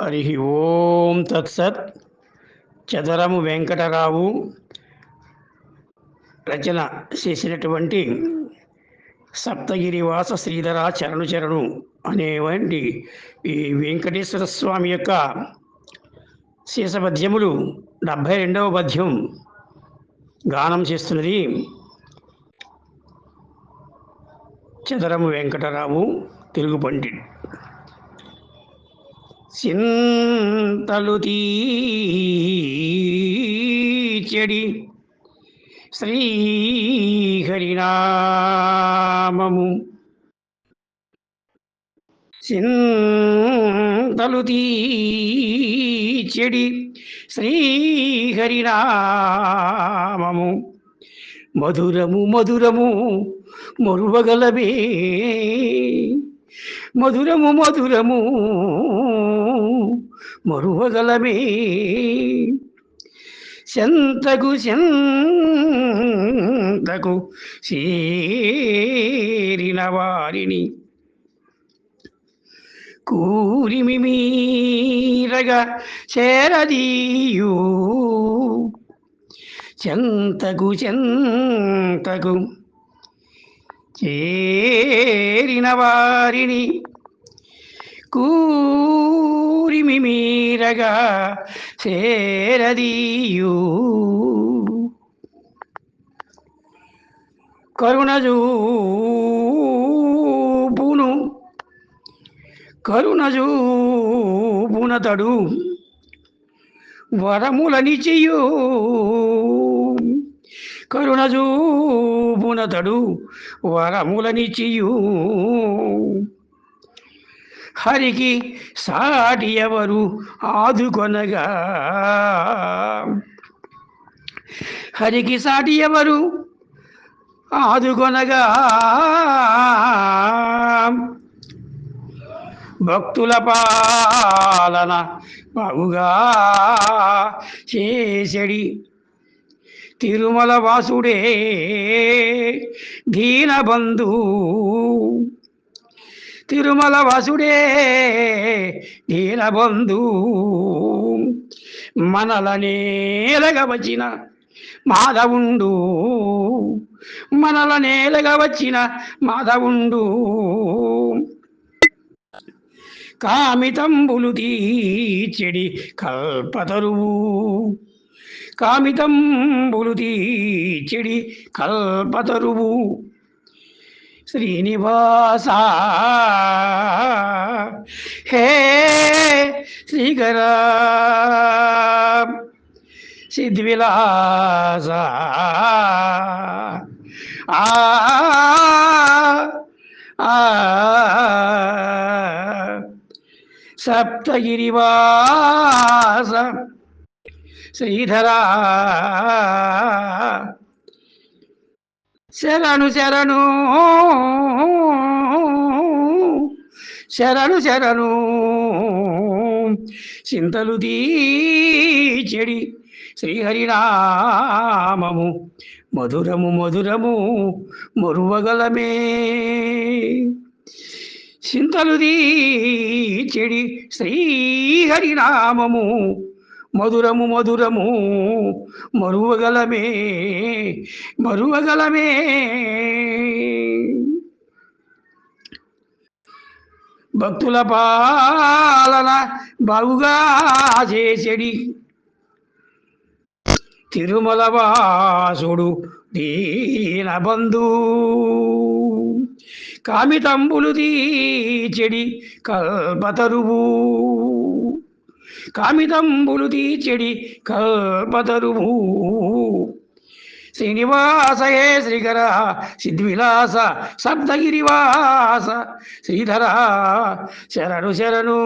హరి ఓం తత్సత్ చదరము వెంకటరావు. రచన చేసినటువంటి సప్తగిరివాస శ్రీధర చరణు చరణు అనేవంటి ఈ వెంకటేశ్వర స్వామి యొక్క శేషపద్యములు డెబ్భై రెండవ పద్యం గానం చేస్తున్నది చదరము వెంకటరావు తెలుగు పండిట్. చింతలు తీచడి శ్రీహరినామము. చింతలు తీచడి శ్రీహరినామము. మధురము మధురము మురువగలవే. మధురము మధురము మరువగలమే. శంతకు శంతకు చేరిన వారిని కూరిమి మీరగా చేరదీయు. చెంతకు చెంతకు చేరిన వారిని కూరిమి మీరగా చేరదీయు. కరుణజూపును కరుణజూపునతడు వరములనిచియూ. కరుణజూపునతడు వరములనిచియు హరికి సాటి ఎవరు ఆదుకొనగా? హరికి సాటి ఎవరు ఆదుకొనగా? భక్తుల పాలన బాగుగా చేసడి. తిరుమల వాసుడే దీనబంధు. తిరుమల వాసుడే దీనబంధు. మనల నేలగా వచ్చిన మాధవుండు. మనల నేలగా వచ్చిన మాధవుండు. కామితంబులు తీచెడి కల్పతరువు. కామితంబులు తీచెడి కల్పతరువు. శ్రీనివాస హే శ్రీకర సిద్ధివిలాస ఆ సప్తగిరివాస శ్రీధరా. శరణు శరణు. శరణు శరణు. చింతలు చెడి శ్రీహరినామము. మధురము మధురము మరువగలమే. చింతలు తీచెడి శ్రీహరినామము. మధురము మధురము మరువగలమే మరువగలమే. భక్తుల పాలన బాగుగా చేసడి. తిరుమల వాసుడు దీనబంధు కామితంబులు తీచెడి కల్పతరువు. కామితంబులు తీచెడి కల్పతరువు శ్రీనివాసయే శ్రీకర సిద్ధివిలాస సప్తగిరివాస శ్రీధర శరణు శరణు.